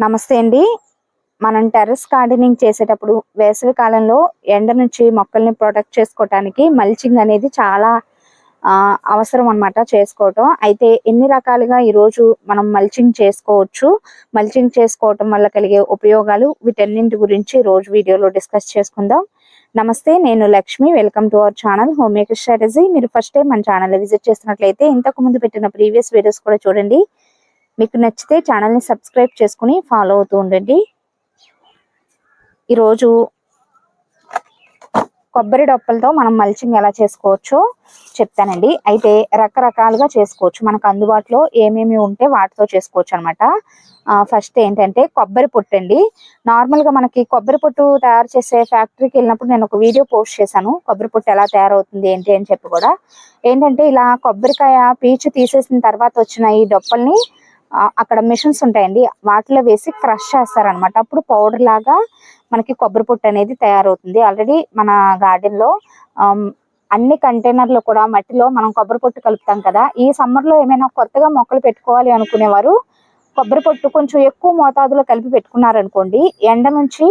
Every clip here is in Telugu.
నమస్తే అండి. మనం టెర్రస్ గార్డెనింగ్ చేసేటప్పుడు వేసవి కాలంలో ఎండ నుంచి మొక్కల్ని ప్రొటెక్ట్ చేసుకోవటానికి మల్చింగ్ అనేది చాలా ఆ, అవసరం అన్నమాట చేసుకోవటం. అయితే ఎన్ని రకాలుగా ఈ రోజు మనం మల్చింగ్ చేసుకోవచ్చు? మల్చింగ్ చేసుకోవటం వల్ల కలిగే ఉపయోగాలు వీటన్నింటి గురించి రోజు వీడియోలో డిస్కస్ చేసుకుందాం. నమస్తే నేను Lakshmi. Welcome to our channel home maker strategy. మీరు ఫస్ట్ టైం మన ఛానల్ విజిట్ చేస్తున్నట్లయితే ఇంతకు ముందు పెట్టిన ప్రీవియస్ వీడియోస్ కూడా చూడండి. మీకు నచ్చితే ఛానల్ని సబ్స్క్రైబ్ చేసుకుని ఫాలో అవుతూ ఉండండి. ఈరోజు కొబ్బరి డొప్పలతో మనం మల్చింగ్ ఎలా చేసుకోవచ్చో చెప్తానండి. అయితే రకరకాలుగా చేసుకోవచ్చు. మనకు అందుబాటులో ఏమేమి ఉంటే వాటితో చేసుకోవచ్చు అనమాట ఫస్ట్ ఏంటంటే కొబ్బరి పొట్టు అండి. నార్మల్గా మనకి కొబ్బరి పొట్టు తయారు చేసే ఫ్యాక్టరీకి వెళ్ళినప్పుడు నేను ఒక వీడియో పోస్ట్ చేశాను. కొబ్బరి పొట్టు ఎలా తయారవుతుంది ఏంటి అని చెప్పి కూడా. ఏంటంటే ఇలా కొబ్బరికాయ పీచు తీసేసిన తర్వాత వచ్చిన ఈ డొప్పల్ని అక్కడ మిషన్స్ ఉంటాయండి. వాటిలో వేసి క్రష్ చేస్తారనమాట అప్పుడు పౌడర్ లాగా మనకి కొబ్బరి పొట్టు అనేది తయారవుతుంది. ఆల్రెడీ మన గార్డెన్లో అన్ని కంటైనర్లు కూడా మట్టిలో మనం కొబ్బరి పొట్టు కలుపుతాం కదా. ఈ సమ్మర్లో ఏమైనా కొత్తగా మొక్కలు పెట్టుకోవాలి అనుకునేవారు కొబ్బరి పొట్టు కొంచెం ఎక్కువ మోతాదులో కలిపి పెట్టుకున్నారనుకోండి ఎండ నుంచి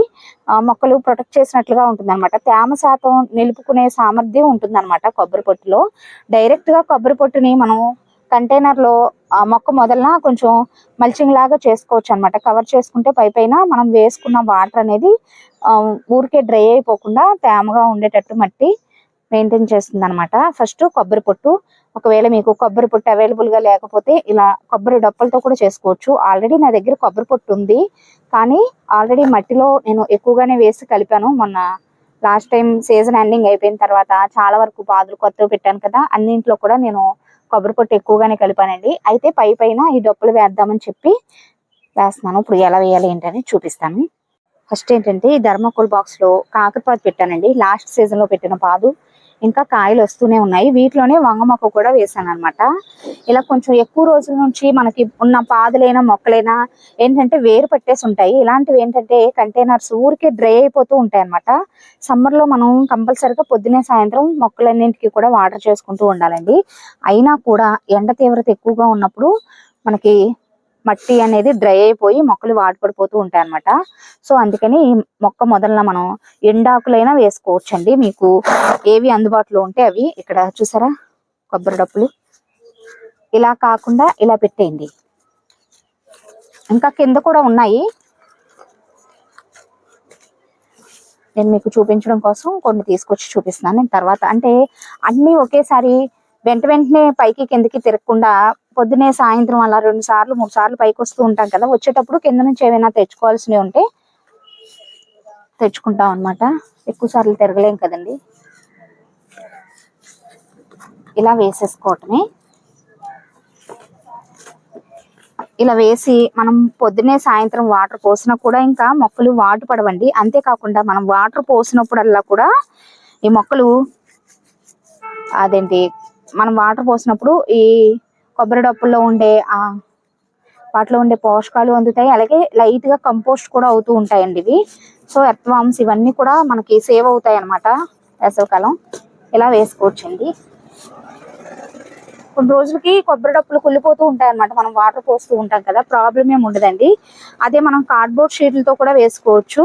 మొక్కలు ప్రొటెక్ట్ చేసినట్లుగా ఉంటుంది తేమ శాతం నిలుపుకునే సామర్థ్యం ఉంటుంది కొబ్బరి పొట్టులో. డైరెక్ట్గా కొబ్బరి పొట్టుని మనం కంటైనర్లో ఆ మొక్క మొదలన కొంచెం మల్చింగ్ లాగా చేసుకోవచ్చు అనమాట కవర్ చేసుకుంటే పై పైన మనం వేసుకున్న వాటర్ అనేది ఊరికే డ్రై అయిపోకుండా తేమగా ఉండేటట్టు మట్టి మెయింటైన్ చేస్తుంది అనమాట ఫస్ట్ కొబ్బరి పొట్టు. ఒకవేళ మీకు కొబ్బరి పొట్టు అవైలబుల్గా లేకపోతే ఇలా కొబ్బరి డొప్పలతో కూడా చేసుకోవచ్చు. ఆల్రెడీ నా దగ్గర కొబ్బరి పొట్టు ఉంది. కానీ ఆల్రెడీ మట్టిలో నేను ఎక్కువగానే వేసి కలిపాను. మొన్న లాస్ట్ టైం సీజన్ ఎండింగ్ అయిపోయిన తర్వాత చాలా వరకు పాదులు కొత్తవి పెట్టాను కదా అన్నింట్లో కూడా నేను కొబ్బరి పొట్టు ఎక్కువగానే కలిపానండి. అయితే పై పైన ఈ డొప్పలు వేద్దామని చెప్పి వేస్తున్నాను. ఇప్పుడు ఎలా వేయాలి ఏంటని చూపిస్తాను. ఫస్ట్ ఏంటంటే ఈ ధర్మకోల్ బాక్స్లో కాకరపాదు పెట్టానండి. లాస్ట్ సీజన్లో పెట్టిన పాదు ఇంకా కాయలు వస్తూనే ఉన్నాయి. వీటిలోనే వంగ మొక్క కూడా వేసాను అనమాట ఇలా కొంచెం ఎక్కువ రోజుల నుంచి మనకి ఉన్న పాదులైనా మొక్కలైనా ఏంటంటే వేరు పట్టేసి ఉంటాయి. ఇలాంటివి ఏంటంటే కంటైనర్స్ ఊరికే డ్రై అయిపోతూ ఉంటాయి అనమాట సమ్మర్లో మనం కంపల్సరిగా పొద్దునే సాయంత్రం మొక్కలన్నింటికి కూడా వాటర్ చేసుకుంటూ ఉండాలండి. అయినా కూడా ఎండ తీవ్రత ఎక్కువగా ఉన్నప్పుడు మనకి మట్టి అనేది డ్రై అయిపోయి మొక్కలు వాడిపడిపోతూ ఉంటాయి అన్నమాట సో అందుకని ఈ మొక్క మొదలన మనం ఎండాకులైనా వేసుకోవచ్చండి. మీకు ఏవి అందుబాటులో ఉంటే అవి ఇక్కడ చూసారా? కొబ్బరి డప్పులు. ఇలా కాకుండా ఇలా పెట్టేయండి. ఇంకా కింద కూడా ఉన్నాయి. నేను మీకు చూపించడం కోసం కొన్ని తీసుకొచ్చి చూపిస్తున్నాను. నేను తర్వాత అంటే అన్నీ ఒకేసారి వెంట వెంటనే పైకి కిందకి తిరగకుండా పొద్దునే సాయంత్రం అలా రెండు సార్లు మూడు సార్లు పైకి వస్తూ ఉంటాం కదా. వచ్చేటప్పుడు కింద నుంచి ఏమైనా తెచ్చుకోవాల్సినవి ఉంటే తెచ్చుకుంటాం అనమాట ఎక్కువ సార్లు తిరగలేం కదండి. ఇలా వేసేసుకోవటమే. ఇలా వేసి మనం పొద్దునే సాయంత్రం వాటర్ పోసినా కూడా ఇంకా మొక్కలు వాటు పడవండి. అంతేకాకుండా మనం వాటర్ పోసినప్పుడల్లా కూడా ఈ మొక్కలు అదేంటి మనం వాటర్ పోసినప్పుడు ఈ కొబ్బరి డప్పుల్లో ఉండే ఆ వాటిలో ఉండే పోషకాలు అందుతాయి. అలాగే లైట్గా కంపోస్ట్ కూడా అవుతూ ఉంటాయండి ఇవి. సో ఎర్త్వామ్స్ ఇవన్నీ కూడా మనకి సేవ్ అవుతాయి అనమాట వేసవకాలం. ఇలా వేసుకోవచ్చండి. కొన్ని రోజులకి కొబ్బరి డప్పులు కుళ్ళిపోతూ ఉంటాయి అనమాట మనం వాటర్ పోస్తూ ఉంటాం కదా ప్రాబ్లం ఏమి ఉండదండి. అదే మనం కార్డ్బోర్డ్ షీట్లతో కూడా వేసుకోవచ్చు.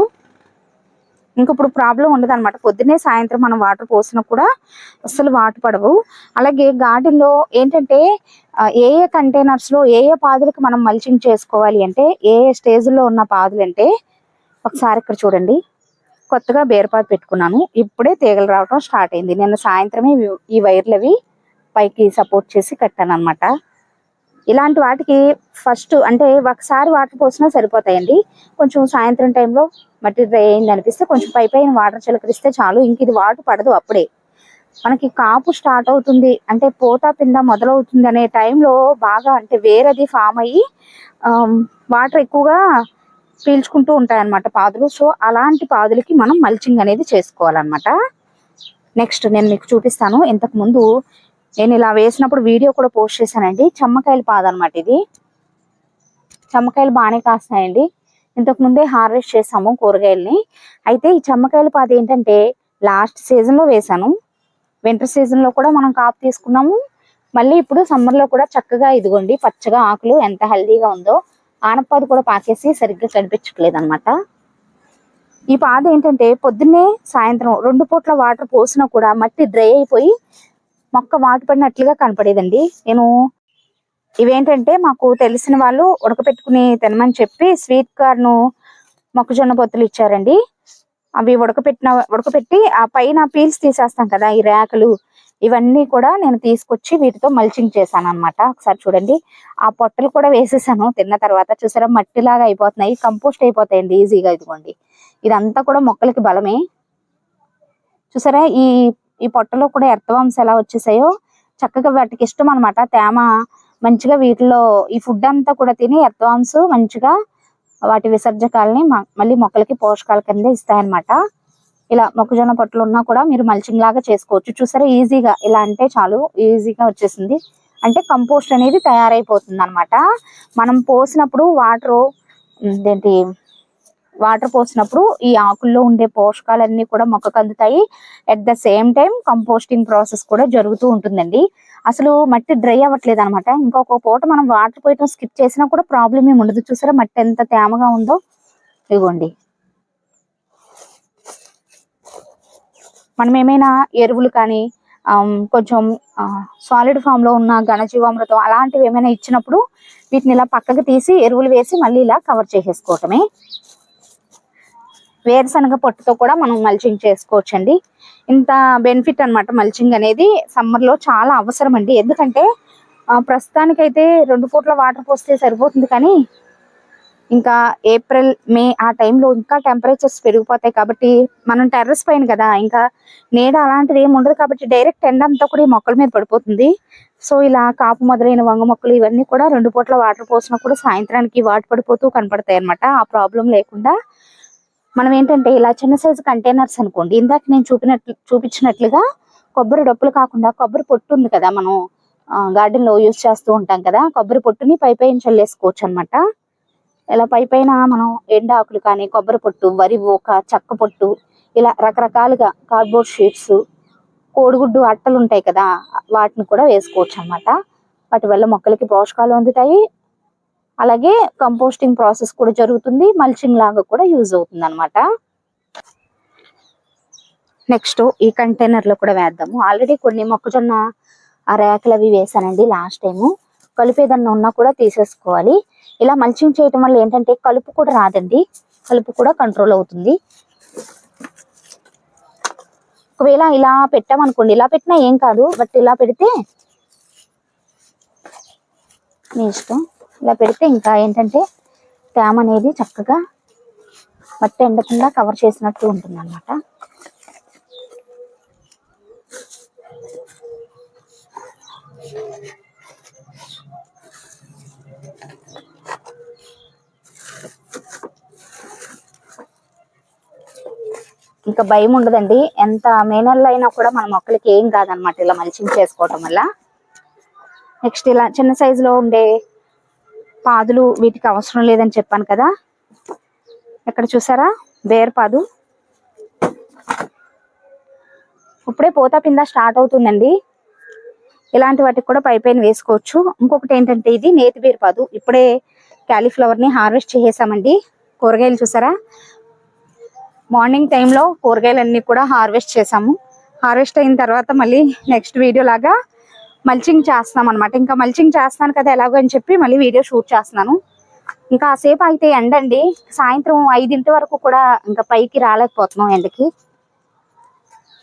ఇంక ఇప్పుడు ప్రాబ్లం ఉండదు అనమాట పొద్దున్నే సాయంత్రం మనం వాటర్ పోసినా కూడా అస్సలు వాటర్ పడవు. అలాగే గార్డెన్లో ఏంటంటే ఏ ఏ కంటైనర్స్లో ఏ ఏ పాదులకు మనం మల్చింగ్ చేసుకోవాలి అంటే ఏ ఏ స్టేజ్లో ఉన్న పాదులు అంటే ఒకసారి ఇక్కడ చూడండి. కొత్తగా బేరపాదు పెట్టుకున్నాను. ఇప్పుడే తీగలు రావడం స్టార్ట్ అయింది. నిన్న సాయంత్రమే ఈ వైర్లు అవి పైకి సపోర్ట్ చేసి కట్టాను అనమాట ఇలాంటి వాటికి ఫస్ట్ అంటే ఒకసారి వాటర్ పోసినా సరిపోతాయండి. కొంచెం సాయంత్రం టైంలో మట్టి డ్రై అయింది అనిపిస్తే కొంచెం పై పైన వాటర్ చిలకరిస్తే చాలు. ఇంక ఇది వాటర్ పడదు అప్పుడే. మనకి కాపు స్టార్ట్ అవుతుంది. అంటే పోత పింద మొదలవుతుంది అనే టైంలో బాగా అంటే వేరేది ఫామ్ అయ్యి వాటర్ ఎక్కువగా పీల్చుకుంటూ ఉంటాయి అన్నమాట పాదులు. సో అలాంటి పాదులకి మనం మల్చింగ్ అనేది చేసుకోవాలన్నమాట. నెక్స్ట్ నేను మీకు చూపిస్తాను. ఇంతకు ముందు నేను ఇలా వేసినప్పుడు వీడియో కూడా పోస్ట్ చేశానండి. చెమ్మకాయల పాద అనమాట ఇది. చెమ్మకాయలు బాగానే కాస్తాయండి ఇంతకు ముందే హార్వెస్ట్ చేసాము కూరగాయల్ని. అయితే ఈ చెమ్మకాయల పాద ఏంటంటే లాస్ట్ సీజన్లో వేసాను. వింటర్ సీజన్లో కూడా మనం కాపు తీసుకున్నాము. మళ్ళీ ఇప్పుడు సమ్మర్లో కూడా చక్కగా ఇదిగోండి పచ్చగా ఆకులు ఎంత హెల్దీగా ఉందో ఆనపాదు కూడా పాకేసి సరిగ్గా కనిపించట్లేదు అనమాట ఈ పాద ఏంటంటే పొద్దున్నే సాయంత్రం రెండు పూట్ల వాటర్ పోసినా కూడా మట్టి డ్రై అయిపోయి మొక్క వాటు పడినట్లుగా కనపడేదండి. నేను ఇవేంటంటే మాకు తెలిసిన వాళ్ళు ఉడకపెట్టుకుని తినమని చెప్పి స్వీట్ కార్న్ మొక్కజొన్న పొత్తులు ఇచ్చారండి. అవి ఉడకపెట్టిన ఉడకపెట్టి ఆ పైన పీల్స్ తీసేస్తాం కదా ఈ రేకలు ఇవన్నీ కూడా నేను తీసుకొచ్చి వీటితో మల్చింగ్ చేశాను అనమాట ఒకసారి చూడండి. ఆ పొట్టలు కూడా వేసేసాను. తిన్న తర్వాత చూసారా మట్టిలాగా అయిపోతున్నాయి. కంపోస్ట్ అయిపోతాయండి ఈజీగా ఇదిగోండి. ఇదంతా కూడా మొక్కలకి బలమే. చూసారా ఈ ఈ పొట్టలో కూడా ఎర్తవాంశ ఎలా వచ్చేసాయో చక్కగా వాటికి ఇష్టం అనమాట తేమ మంచిగా వీటిలో ఈ ఫుడ్ అంతా కూడా తిని ఎర్తవాంశ మంచిగా వాటి విసర్జకాలని మళ్ళీ మొక్కలకి పోషకాల కింద ఇస్తాయన్నమాట. ఇలా మొక్కజొన్న పొట్టలు ఉన్నా కూడా మీరు మల్చింగ్ లాగా చేసుకోవచ్చు. చూసారా ఈజీగా. ఇలా అంటే చాలు ఈజీగా వచ్చేసింది. అంటే కంపోస్ట్ అనేది తయారైపోతుంది అనమాట మనం పోసినప్పుడు వాటర్ ఏంటి వాటర్ పోసినప్పుడు ఈ ఆకుల్లో ఉండే పోషకాలన్నీ కూడా మొక్కకు అందుతాయి. At the same time composting process కూడా జరుగుతూ ఉంటుందండి. అసలు మట్టి డ్రై అవ్వట్లేదు అనమాట ఇంకొక పూట మనం వాటర్ పోయటం స్కిప్ చేసినా కూడా ప్రాబ్లం ఏమి ఉండదు. చూసారా మట్టి ఎంత తేమగా ఉందో? ఇవ్వండి మనం ఏమైనా ఎరువులు కానీ కొంచెం సాలిడ్ ఫామ్లో ఉన్న ఘనజీవామృతం అలాంటివి ఏమైనా ఇచ్చినప్పుడు వీటిని ఇలా పక్కకి తీసి ఎరువులు వేసి మళ్ళీ ఇలా కవర్ చేసేసుకోవటమే. వేరుశనగ పొట్టుతో కూడా మనం మల్చింగ్ చేసుకోవచ్చండి. ఇంత బెనిఫిట్ అన్నమాట మల్చింగ్ అనేది. సమ్మర్లో చాలా అవసరం అండి. ఎందుకంటే ప్రస్తుతానికైతే రెండు పూట్ల వాటర్ పోస్తే సరిపోతుంది కానీ ఇంకా ఏప్రిల్ మే ఆ టైంలో ఇంకా టెంపరేచర్స్ పెరిగిపోతాయి కాబట్టి మనం టెర్రస్ పైన కదా ఇంకా నీడ అలాంటిది ఏమి ఉండదు కాబట్టి డైరెక్ట్ ఎండ అంతా కూడా ఈ మొక్కల మీద పడిపోతుంది. సో ఇలా కాపు మొదలైన వంగ మొక్కలు ఇవన్నీ కూడా రెండు పూట్ల వాటర్ పోసినా కూడా సాయంత్రానికి వాటి పడిపోతూ కనపడతాయి అన్నమాట. ఆ ప్రాబ్లం లేకుండా మనం ఏంటంటే ఇలా చిన్న సైజు కంటైనర్స్ అనుకోండి ఇందాక నేను చూపినట్లు చూపించినట్లుగా కొబ్బరి డొప్పులు కాకుండా కొబ్బరి పొట్టు ఉంది కదా మనం గార్డెన్లో యూజ్ చేస్తూ ఉంటాం కదా కొబ్బరి పొట్టుని పై పైన చల్లేసుకోవచ్చు అనమాట ఇలా పై పైన మనం ఎండాకులు కానీ కొబ్బరి పొట్టు వరి ఊక చెక్క పొట్టు ఇలా రకరకాలుగా కార్డ్బోర్డ్ షీట్స్ కోడిగుడ్డు అట్టలు ఉంటాయి కదా వాటిని కూడా వేసుకోవచ్చు అన్నమాట. వాటి వల్ల మొక్కలకి పోషకాలు అందుతాయి అలాగే కంపోస్టింగ్ ప్రాసెస్ కూడా జరుగుతుంది మల్చింగ్ లాగా కూడా యూజ్ అవుతుంది అనమాట నెక్స్ట్ ఈ కంటైనర్లో కూడా వేద్దాము. ఆల్రెడీ కొన్ని మొక్కజొన్న ఆ రేకలు అవి వేసానండి లాస్ట్ టైము. కలుపు ఏదన్నా ఉన్నా కూడా తీసేసుకోవాలి. ఇలా మల్చింగ్ చేయటం వల్ల ఏంటంటే కలుపు కూడా రాదండి. కలుపు కూడా కంట్రోల్ అవుతుంది. ఒకవేళ ఇలా పెట్టామనుకోండి ఇలా పెట్టినా ఏం కాదు బట్ ఇలా పెడితే మీ ఇష్టం. ఇలా పెడితే ఇంకా ఏంటంటే తేమ అనేది చక్కగా మట్టి ఎండకుండా కవర్ చేసినట్టు ఉంటుంది అనమాట ఇంకా భయం ఉండదండి. ఎంత మే నెలలో అయినా కూడా మన మొక్కలకి ఏం కాదనమాట ఇలా మల్చింగ్ చేసుకోవటం వల్ల. నెక్స్ట్ ఇలా చిన్న సైజులో ఉండే పాదులు వీటికి అవసరం లేదని చెప్పాను కదా. ఇక్కడ చూసారా? బేర్పాదు ఇప్పుడే పోతా పింద స్టార్ట్ అవుతుందండి. ఇలాంటి వాటికి కూడా పై పైన వేసుకోవచ్చు. ఇంకొకటి ఏంటంటే ఇది నేతి బీరపాదు ఇప్పుడే క్యాలీఫ్లవర్ని హార్వెస్ట్ చేసేసామండి. కూరగాయలు చూసారా? మార్నింగ్ టైంలో కూరగాయలన్నీ కూడా హార్వెస్ట్ చేసాము. హార్వెస్ట్ అయిన తర్వాత మళ్ళీ నెక్స్ట్ వీడియో లాగా మల్చింగ్ చేస్తాం అనమాట ఇంకా మల్చింగ్ చేస్తాను కదా ఎలాగో అని చెప్పి మళ్ళీ వీడియో షూట్ చేస్తున్నాను. ఇంకా సేపు అయితే ఎండండి సాయంత్రం ఐదింటి వరకు కూడా ఇంకా పైకి రాలేకపోతున్నాం ఎండకి.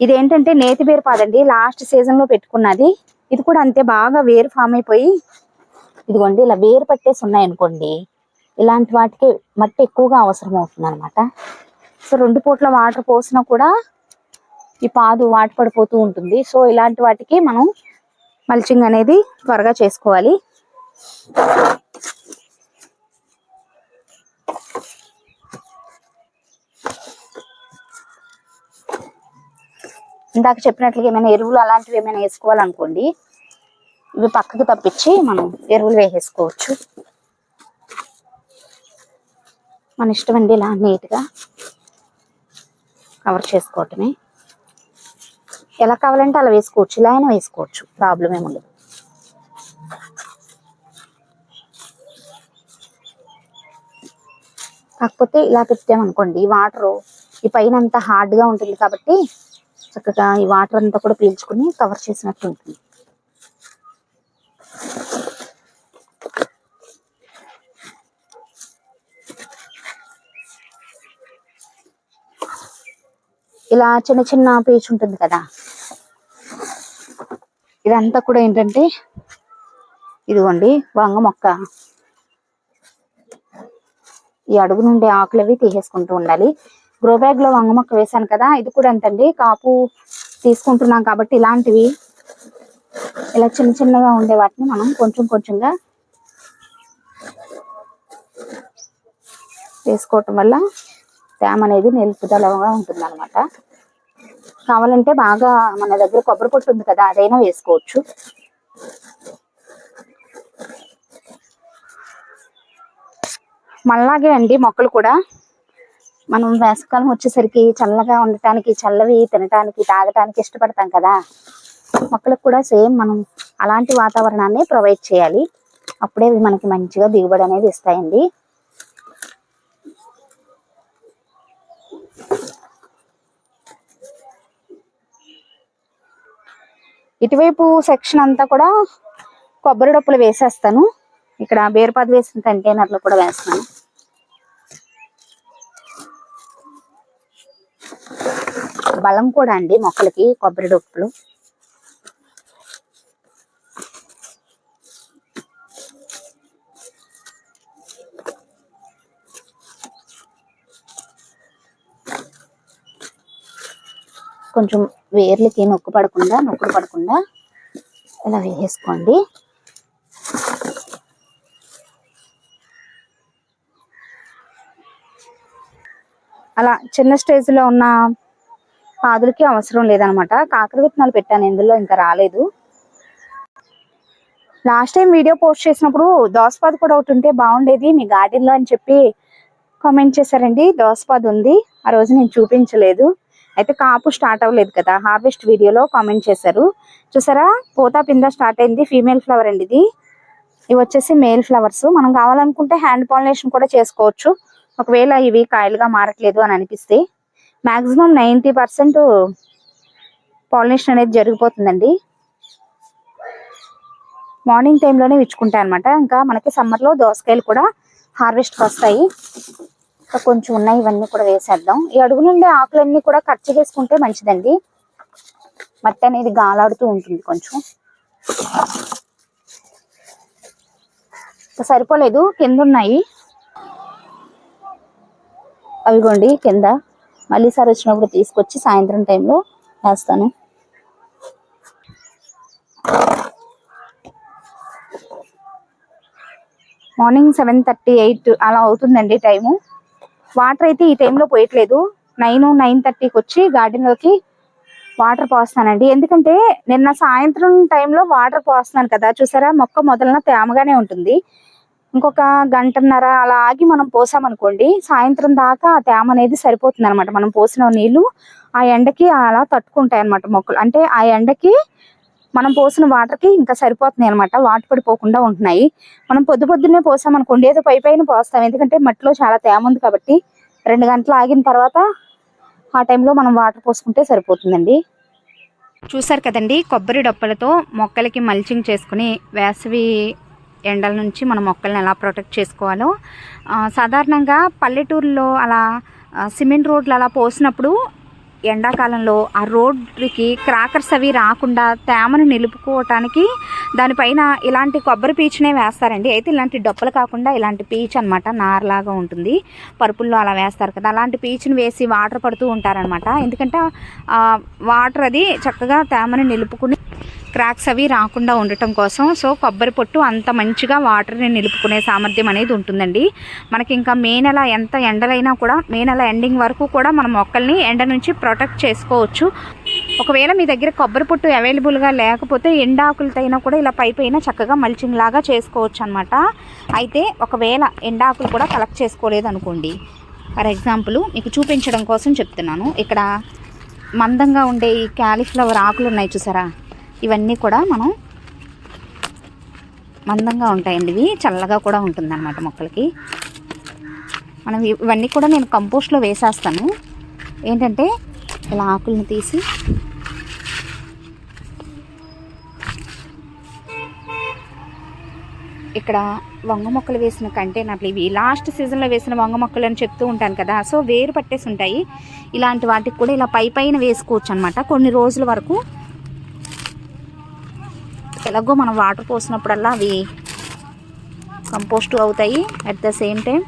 ఇదేంటంటే నేతి బీర పాదండి లాస్ట్ సీజన్లో పెట్టుకున్నది. ఇది కూడా అంతే బాగా వేరు ఫామ్ అయిపోయి. ఇదిగోండి ఇలా వేరు పట్టేసి ఉన్నాయి అనుకోండి ఇలాంటి వాటికి మట్టి ఎక్కువగా అవసరం అవుతుంది అనమాట సో రెండు పూట్ల వాటర్ పోసినా కూడా ఈ పాదు వాటి పడిపోతూ ఉంటుంది. సో ఇలాంటి వాటికి మనం మల్చింగ్ అనేది త్వరగా చేసుకోవాలి. ఇందాక చెప్పినట్లుగా ఏమైనా ఎరువులు అలాంటివి ఏమైనా వేసుకోవాలనుకోండి ఇవి పక్కకు తప్పించి మనం ఎరువులు వేసేసుకోవచ్చు. మన ఇష్టం అండి ఇలా నీట్గా కవర్ చేసుకోవటమే. ఎలా కావాలంటే అలా వేసుకోవచ్చు. ఇలా అయినా వేసుకోవచ్చు. ప్రాబ్లం ఏముండదు కాకపోతే ఇలా పెట్టామనుకోండి ఈ వాటర్ ఈ పైన అంతా హార్డ్గా ఉంటుంది కాబట్టి చక్కగా ఈ వాటర్ అంతా కూడా పీల్చుకుని కవర్ చేసినట్టు ఉంటుంది. ఇలా చిన్న చిన్న పీచు ఉంటుంది కదా ఇదంతా కూడా ఏంటంటే ఇదిగోండి వంగ మొక్క. ఈ అడుగు నుండి ఆకులు అవి తీసేసుకుంటూ ఉండాలి. గ్రో బ్యాగ్లో వంగ మొక్క వేసాను కదా ఇది కూడా అంతండి. కాపు తీసుకుంటున్నాం కాబట్టి ఇలాంటివి. ఇలా చిన్న చిన్నగా ఉండే వాటిని మనం కొంచెం కొంచెంగా వేసుకోవటం వల్ల తేమ అనేది నిలుపుదలగా ఉంటుంది అనమాట కావాలంటే బాగా మన దగ్గర కొబ్బరి పొట్టు ఉంది కదా అదైనా వేసుకోవచ్చు. మళ్ళాగే అండి మొక్కలు కూడా. మనం వేసవకాలం వచ్చేసరికి చల్లగా ఉండటానికి చల్లవి తినటానికి తాగటానికి ఇష్టపడతాం కదా. మొక్కలకు కూడా సేమ్ మనం అలాంటి వాతావరణాన్ని ప్రొవైడ్ చేయాలి. అప్పుడే మనకి మంచిగా దిగుబడి అనేది ఇస్తాయండి. ఇటువైపు సెక్షన్ అంతా కూడా కొబ్బరి డొప్పులు వేసేస్తాను. ఇక్కడ బీరపాదు వేసిన కంటైనర్లు కూడా వేస్తాను. బలం కూడా అండి మొక్కలకి కొబ్బరి డొప్పులు. కొంచెం వేర్లకి నొక్కు పడకుండా నొక్కుడు పడకుండా ఇలా వేసుకోండి అలా చిన్న స్టేజ్లో ఉన్న పాదులకి అవసరం లేదనమాట. కాకర విత్తనాలు పెట్టాను ఇందులో ఇంకా రాలేదు. లాస్ట్ టైం వీడియో పోస్ట్ చేసినప్పుడు దోసపాదు కూడా ఒకటి ఉంటే బాగుండేది మీ గార్డెన్లో అని చెప్పి కామెంట్ చేశారండి. దోసపాదు ఉంది ఆ రోజు నేను చూపించలేదు. అయితే కాపు స్టార్ట్ అవ్వలేదు కదా హార్వెస్ట్ వీడియోలో కామెంట్ చేశారు. చూసారా? పోతా పింద స్టార్ట్ అయింది ఫీమేల్ ఫ్లవర్ అండి ఇది. ఇవి వచ్చేసి మేల్ ఫ్లవర్స్. మనం కావాలనుకుంటే హ్యాండ్ పాలినేషన్ కూడా చేసుకోవచ్చు. ఒకవేళ ఇవి కాయలుగా మారట్లేదు అని అనిపిస్తే. మాక్సిమం నైంటీ పర్సెంట్ పాలినేషన్ అనేది జరిగిపోతుందండి. మార్నింగ్ టైంలోనే విచ్చుకుంటాయి అనమాట ఇంకా మనకి సమ్మర్లో దోసకాయలు కూడా హార్వెస్ట్కి వస్తాయి. ఇంకా కొంచెం ఉన్నాయి ఇవన్నీ కూడా వేసేద్దాం. ఈ అడుగు నుండి ఆకులన్నీ కూడా కట్ చేసుకుంటే మంచిదండి. మట్టి అనేది గాలాడుతూ ఉంటుంది కొంచెం. సరిపోలేదు కింద ఉన్నాయి. అవిగోండి కింద. మళ్ళీ సారి వచ్చినప్పుడు తీసుకొచ్చి సాయంత్రం టైంలో వేస్తాను. మార్నింగ్ సెవెన్ థర్టీ ఎయిట్ అలా అవుతుందండి టైము. వాటర్ అయితే ఈ టైంలో పోయట్లేదు. నైన్ నైన్ థర్టీకి వచ్చి గార్డెన్లోకి వాటర్ పోస్తానండి. ఎందుకంటే నిన్న సాయంత్రం టైంలో వాటర్ పోస్తున్నాను కదా. చూసారా? మొక్క మొదలన తేమగానే ఉంటుంది. ఇంకొక గంటన్నర అలా ఆగి మనం పోసామనుకోండి సాయంత్రం దాకా ఆ తేమ అనేది సరిపోతుంది అనమాట మనం పోసిన నీళ్ళు ఆ ఎండకి అలా తట్టుకుంటాయి అనమాట మొక్కలు. అంటే ఆ ఎండకి మనం పోసిన వాటర్కి ఇంకా సరిపోతున్నాయి అనమాట వాటర్ పడిపోకుండా ఉంటున్నాయి. మనం పొద్దు పొద్దున్నే పోసామనుకోండి ఏదో పై పైన పోస్తాం. ఎందుకంటే మట్టిలో చాలా తేమ ఉంది కాబట్టి రెండు గంటలు ఆగిన తర్వాత ఆ టైంలో మనం వాటర్ పోసుకుంటే సరిపోతుందండి. చూసారు కదండి కొబ్బరి డొప్పలతో మొక్కలకి మల్చింగ్ చేసుకుని వేసవి ఎండల నుంచి మన మొక్కలను ఎలా ప్రొటెక్ట్ చేసుకోవాలో సాధారణంగా పల్లెటూరులో అలా సిమెంట్ రోడ్లు అలా పోసినప్పుడు ఎండాకాలంలో ఆ రోడ్డుకి క్రాకర్స్ అవి రాకుండా తేమను నిలుపుకోవటానికి దానిపైన ఇలాంటి కొబ్బరి పీచునే వేస్తారండి. అయితే ఇలాంటి డొప్పలు కాకుండా ఇలాంటి పీచ్ అనమాట నారలాగా ఉంటుంది. పరుపుల్లో అలా వేస్తారు కదా. అలాంటి పీచుని వేసి వాటర్ పడుతూ ఉంటారనమాట ఎందుకంటే వాటర్ అది చక్కగా తేమను నిలుపుకుని క్రాక్స్ అవి రాకుండా ఉండటం కోసం. సో కొబ్బరి పొట్టు అంత మంచిగా వాటర్ని నిలుపుకునే సామర్థ్యం అనేది ఉంటుందండి. మనకి ఇంకా మే నెల ఎంత ఎండలైనా కూడా మే నెల ఎండింగ్ వరకు కూడా మన మొక్కల్ని ఎండ నుంచి ప్రొటెక్ట్ చేసుకోవచ్చు. ఒకవేళ మీ దగ్గర కొబ్బరి పొట్టు అవైలబుల్గా లేకపోతే ఎండాకులతో అయినా కూడా ఇలా పై పైన చక్కగా మల్చింగ్ లాగా చేసుకోవచ్చు అనమాట అయితే ఒకవేళ ఎండాకులు కూడా కలెక్ట్ చేసుకోలేదు అనుకోండి ఫర్ ఎగ్జాంపుల్ మీకు చూపించడం కోసం చెప్తున్నాను. ఇక్కడ మందంగా ఉండే ఈ క్యాలీఫ్లవర్ ఆకులు ఉన్నాయి చూసారా? ఇవన్నీ కూడా మనం మందంగా ఉంటాయండి ఇవి చల్లగా కూడా ఉంటుందన్నమాట మొక్కలకి. మనం ఇవన్నీ కూడా నేను కంపోస్ట్లో వేసేస్తాను. ఏంటంటే ఇలా ఆకులను తీసి ఇక్కడ వంగ మొక్కలు వేసిన కంటైనర్లు ఇవి. లాస్ట్ సీజన్లో వేసిన వంగ మొక్కలు అని చెప్తూ ఉంటాను కదా సో వేరు పట్టేసి ఉంటాయి. ఇలాంటి వాటికి కూడా ఇలా పై పైన వేసుకోవచ్చు అనమాట కొన్ని రోజుల వరకు ఎలాగో మనం వాటర్ పోసినప్పుడల్లా అవి కంపోస్ట్ అవుతాయి. అట్ ద సేమ్ టైం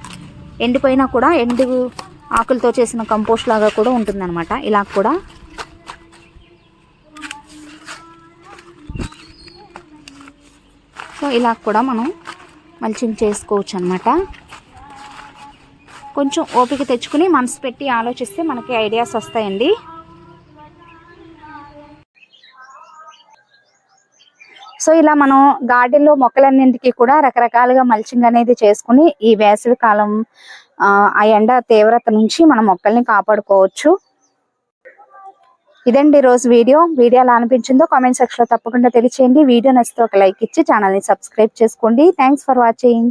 ఎండిపోయినా కూడా ఎండు ఆకులతో చేసిన కంపోస్ట్ లాగా కూడా ఉంటుందన్నమాట. ఇలా కూడా సో ఇలా కూడా మనం మల్చింగ్ చేసుకోవచ్చు అనమాట కొంచెం ఓపిక తెచ్చుకుని మనసు పెట్టి ఆలోచిస్తే మనకి ఐడియాస్ వస్తాయండి. సో ఇలా మనం గార్డెన్లో మొక్కలన్నింటికి కూడా రకరకాలుగా మల్చింగ్ అనేది చేసుకుని ఈ వేసవి కాలం ఆ ఎండ తీవ్రత నుంచి మన మొక్కల్ని కాపాడుకోవచ్చు. ఇదండి రోజు వీడియో. వీడియో ఎలా అనిపించిందో కామెంట్ సెక్షన్లో తప్పకుండా తెలియచేయండి. వీడియో నచ్చితే ఒక లైక్ ఇచ్చి ఛానల్ని సబ్స్క్రైబ్ చేసుకోండి. Thanks for watching.